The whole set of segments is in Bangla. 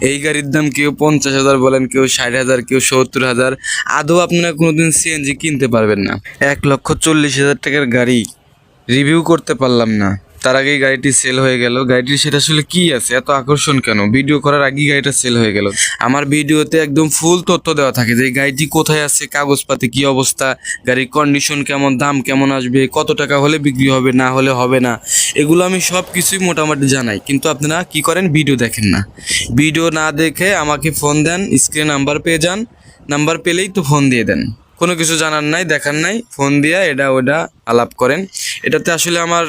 এই গাড়ির দাম কেউ পঞ্চাশ হাজার বলেন, কেউ ষাট হাজার, কেউ সত্তর হাজার। আদৌ আপনারা কোনোদিন সিএনজি কিনতে পারবেন না। এক লক্ষ চল্লিশ হাজার টাকার গাড়ি। রিভিউ করতে পারলাম না। তার আগেই গাড়িটি সেল হয়ে গেল। গাড়িটির সেটা আসলে কি আছে? এত আকর্ষণ কেন? ভিডিও করার আগেই গাড়িটা সেল হয়ে গেল। আমার ভিডিওতে একদম ফুল তথ্য দেওয়া থাকে যে গাড়িটি কোথায় আছে, কাগজপাতি কি অবস্থা, গাড়ির কন্ডিশন কেমন, দাম কেমন আসবে, কত টাকা হলে বিক্রি হবে, না হলে হবে না, এগুলো আমি সব কিছুই মোটামুটি জানাই। কিন্তু আপনারা কি করেন? ভিডিও দেখেন না। ভিডিও না দেখে আমাকে ফোন দেন স্ক্রিন নাম্বার পেয়ে যান। নাম্বার পেলেই তো ফোন দিয়ে দেন। কোনো কিছু জানার নাই দেখার নাই। ফোন দিয়া এটা ওটা আলাপ করেন। এটাতে আসলে আমার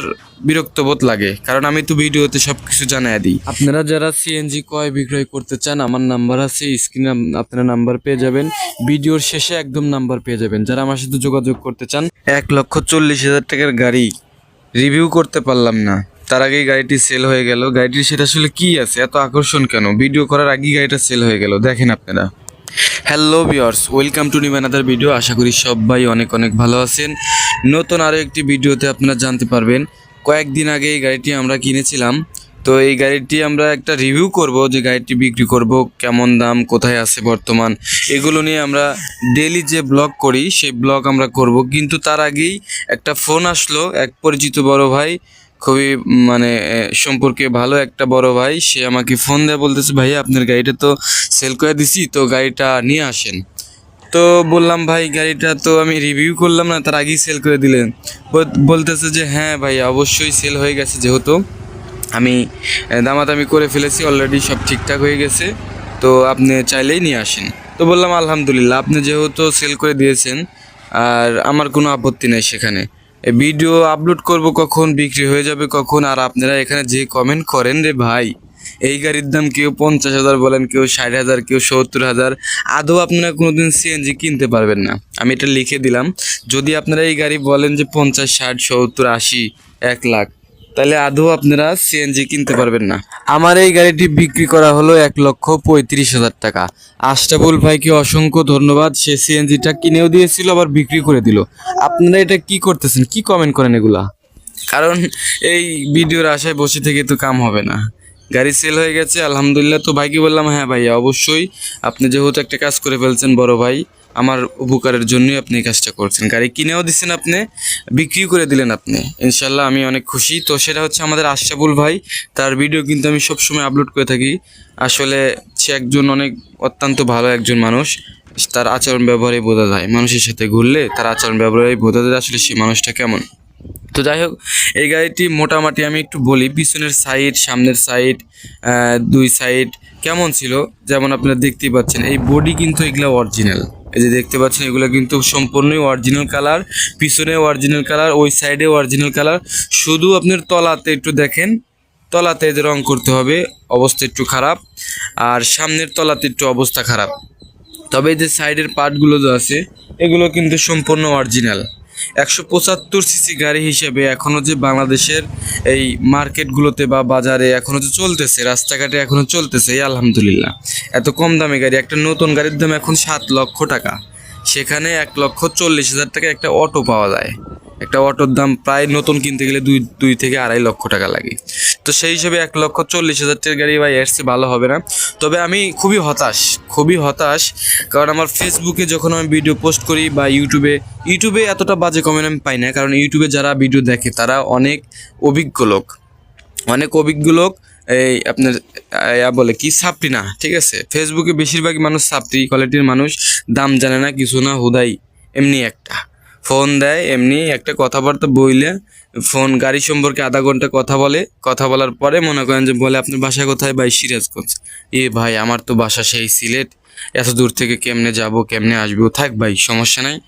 বিরক্ত বোধ লাগে কারণ আমি তো ভিডিওতে সব কিছু জানাই দিই। আপনারা যারা সিএনজি ক্রয় বিক্রয় করতে চান আমার নাম্বার আছে স্ক্রিনে আপনারা নাম্বার পেয়ে যাবেন। ভিডিওর শেষে একদম নাম্বার পেয়ে যাবেন। যারা আমার সাথে যোগাযোগ করতে চান এক লক্ষ চল্লিশ হাজার টাকার গাড়ি রিভিউ করতে পারলাম না। তার আগেই গাড়িটি সেল হয়ে গেল। গাড়িটির সেটা আসলে কি আছে? এত আকর্ষণ কেন? ভিডিও করার আগেই গাড়িটা সেল হয়ে গেল। দেখেন আপনারা। Hello viewers welcome to new another video আশা করি সবাই অনেক অনেক ভালো আছেন। নতুন আরও একটি ভিডিওতে আপনারা জানতে পারবেন। কয়েকদিন আগে এই গাড়িটি আমরা কিনেছিলাম। তো এই গাড়িটি আমরা একটা রিভিউ করব যে গাড়িটি বিক্রি করব, কেমন দাম, কোথায় আছে বর্তমান। এগুলো নিয়ে আমরা ডেলি যে ব্লগ করি, সেই ব্লগ আমরা করব। কিন্তু তার আগেই একটা ফোন আসলো, এক পরিচিত বড় ভাই। খুবই মানে সম্পর্কে ভালো একটা বড় ভাই। সে আমাকে ফোন দেয় বলতেছে, ভাইয়া, আপনার গাড়িটা তো সেল করে দিছি, তো গাড়িটা নিয়ে আসেন। তো বললাম, ভাই, গাড়িটা তো আমি রিভিউ করলাম না, তার আগেই সেল করে দিলেন। বলতেছে যে হ্যাঁ ভাই, অবশ্যই সেল হয়ে গেছে যেহেতু। আমি দামাদামি করে ফেলেছি অলরেডি সব ঠিকঠাক হয়ে গেছে, তো আপনি চাইলেই নিয়ে আসেন। তো বললাম, আলহামদুলিল্লাহ, আপনি যেহেতু সেল করে দিয়েছেন, আর আমার কোনো আপত্তি নেই সেখানে। ভিডিও আপলোড করব কখন, বিক্রি হয়ে যাবে কখন, আর আপনারা এখানে যে কমেন্ট করেন রে ভাই, এই গাড়ির দাম কেউ পঞ্চাশ হাজার বলেন, কেউ ষাট হাজার, কেউ সত্তর হাজার, আদৌ আপনারা কোনোদিন সিএনজি কিনতে পারবেন না। আমি এটা লিখে দিলাম। যদি আপনারা এই গাড়ি বলেন যে পঞ্চাশ, ষাট, সত্তর, আশি, এক লাখ তাহলে আদৌ আপনারা সিএনজি কিনতে পারবেন না। আমার এই গাড়িটি বিক্রি করা হলো এক লক্ষ পঁয়ত্রিশ হাজার টাকা। আশরাফুল ভাইকে অসংখ্য ধন্যবাদ সে সিএনজিটা কিনেও দিয়েছিল আবার বিক্রি করে দিল। আপনারা এটা কি করতেছেন? কি কমেন্ট করেন এগুলা? কারণ এই ভিডিওর আশায় বসে থেকে তো কাম হবে না। গাড়ি সেল হয়ে গেছে আলহামদুলিল্লাহ। তো ভাইকে বললাম হ্যাঁ ভাইয়া অবশ্যই। আপনি যেহেতু একটা কাজ করে ফেলছেন বড় ভাই আমার উপকারের জন্যই আপনি এই কাজটা করছেন। গাড়ি কিনেও দিচ্ছেন আপনি বিক্রি করে দিলেন আপনি। ইনশাল্লাহ আমি অনেক খুশি। তো সেটা হচ্ছে আমাদের আশরাফুল ভাই, তার ভিডিও কিন্তু আমি সবসময় আপলোড করে থাকি। আসলে সে একজন অনেক অত্যন্ত ভালো একজন মানুষ। তার আচরণ ব্যবহারে বোঝা যায়। মানুষের সাথে ঘুরলে তার আচরণ ব্যবহারে বোঝা যায় আসলে সে মানুষটা কেমন। তো যাই হোক, এই গাড়িটি মোটামুটি আমি একটু বলি, পিছনের সাইড সামনের সাইড দুই সাইড কেমন ছিল? যেমন আপনারা দেখতেই পাচ্ছেন, এই বডি কিন্তু এগুলো অরিজিনাল এই যে দেখতে পাচ্ছেন, এগুলো কিন্তু সম্পূর্ণই অরিজিনাল কালার পিছনে অরিজিনাল কালার ওই সাইডে অরিজিনাল কালার শুধু আপনার তলাতে একটু দেখেন, তলাতে যে রং করতে হবে, অবস্থা একটু খারাপ। আর সামনের তলাতে একটু অবস্থা খারাপ। তবে এই যে সাইডের পার্টগুলো যে আছে, এগুলো কিন্তু সম্পূর্ণ অরিজিনাল একশো পঁচাত্তর সিসি গাড়ি হিসেবে এখনও যে বাংলাদেশের এই মার্কেটগুলোতে বা বাজারে এখনও যে চলতেছে, রাস্তাঘাটে এখনও চলতেছে, এই আলহামদুলিল্লাহ। এত কম দামি গাড়ি, একটা নতুন গাড়ির দাম এখন সাত লক্ষ টাকা। সেখানে এক লক্ষ চল্লিশ হাজার টাকা একটা অটো পাওয়া যায়। একটা অটোর দাম প্রায় নতুন কিনতে গেলে দুই দুই থেকে আড়াই লক্ষ টাকা লাগে। তো সেই হিসেবে এক লক্ষ চল্লিশ হাজার টাকার গাড়ি এর চেয়ে ভালো হবে না। তবে আমি খুবই হতাশ খুবই হতাশ, কারণ আমার ফেসবুকে যখন আমি ভিডিও পোস্ট করি বা ইউটিউবে ইউটিউবে এতটা বাজে কমেন্ট আমি পাই না, কারণ ইউটিউবে যারা ভিডিও দেখে তারা অনেক অভিজ্ঞ লোক। অনেক অভিজ্ঞ লোক, এই আপনার বলে কি সাপ্রি না, ঠিক আছে? ফেসবুকে বেশিরভাগই মানুষ সাপ্রি কোয়ালিটির মানুষ, দাম জানে না, কিছু না, হুদাই, এমনি একটা। ফোন দেয়, এমনি একটা কথাবার্তা বইলে ফোন, গাড়ি সম্পর্কে আধা ঘণ্টা কথা বলে, কথা বলার পরে মনে করেন যে বলে, আপনার বাসা কোথায়? ভাই, সিরাজগঞ্জ। এ ভাই, আমার তো বাসা সেই সিলেট। এত দূর থেকে কেমনে যাব, কেমনে আসব? থাক ভাই, সমস্যা নাই,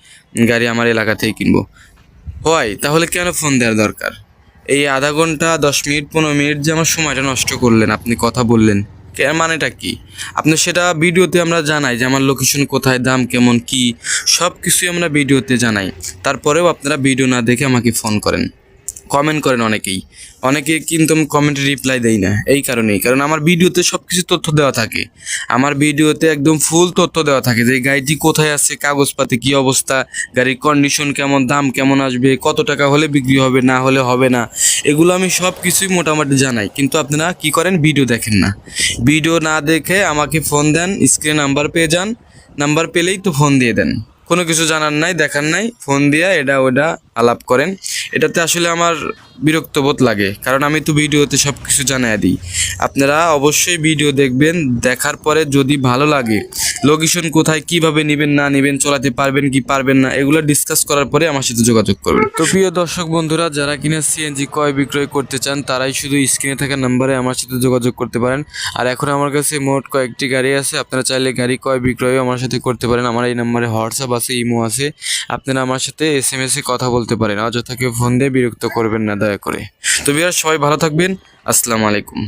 গাড়ি আমার এলাকাতেই কিনবো। হয়, তাহলে কেন ফোন দেওয়ার দরকার? এই আধা ঘণ্টা, দশ মিনিট, পনেরো মিনিট যে আমার সময়টা নষ্ট করলেন, আপনি কথা বললেন। মানেটা কি? আপনি সেটা ভিডিওতে আমরা জানাই যে আমার লোকেশন কোথায়, দাম কেমন, কি সব কিছুই আমরা ভিডিওতে জানাই। তারপরেও আপনারা ভিডিও না দেখে আমাকে ফোন করেন। কমেন্ট করেন অনেকেই। অনেকে কিন্তু আমি কমেন্টে রিপ্লাই দেই না, এই কারণেই। কারণ আমার ভিডিওতে সব কিছু তথ্য দেওয়া থাকে। আমার ভিডিওতে একদম ফুল তথ্য দেওয়া থাকে যে গাড়িটি কোথায় আছে, কাগজপাতি কী অবস্থা, গাড়ির কন্ডিশন কেমন, দাম কেমন আসবে, কত টাকা হলে বিক্রি হবে, না হলে হবে না, এগুলো আমি সব কিছুই মোটামুটি জানাই। কিন্তু আপনারা কি করেন? ভিডিও দেখেন না। ভিডিও না দেখে আমাকে ফোন দেন স্ক্রিনে নাম্বার পেয়ে যান। নাম্বার পেলেই তো ফোন দিয়ে দেন। কোনো কিছু জানার নাই, দেখার নাই ফোন দিয়ে এটা ওটা আলাপ করেন। এটাতে আসলে আমার বিরক্ত বোধ লাগে, কারণ আমি তো ভিডিওতে সব কিছু জানাই দিই। আপনারা অবশ্যই ভিডিও দেখবেন, দেখার পরে যদি ভালো লাগে লোকেশন কোথায়, কীভাবে নেবেন, না নেবেন, চলাতে পারবেন কি পারবেন না, এগুলো ডিসকাস করার পরে আমার সাথে যোগাযোগ করবেন। তো প্রিয় দর্শক বন্ধুরা, যারা কিনা সিএনজি ক্রয় বিক্রয় করতে চান, তারাই শুধু স্ক্রিনে থাকা নাম্বারে আমার সাথে যোগাযোগ করতে পারেন। আর এখন আমার কাছে মোট কয়েকটি গাড়ি আছে, আপনারা চাইলে গাড়ি ক্রয় বিক্রয় আমার সাথে করতে পারেন। আমার এই নাম্বারে হোয়াটসঅ্যাপ আছে ইমো আছে। আপনারা আমার সাথে এস এম এসে কথা বলতে পারেন। অযথাকে ফোন দিয়ে বিরক্ত করবেন না, দয়া করে। তো বিহার, সবাই ভালো থাকবেন। আসসালামু আলাইকুম।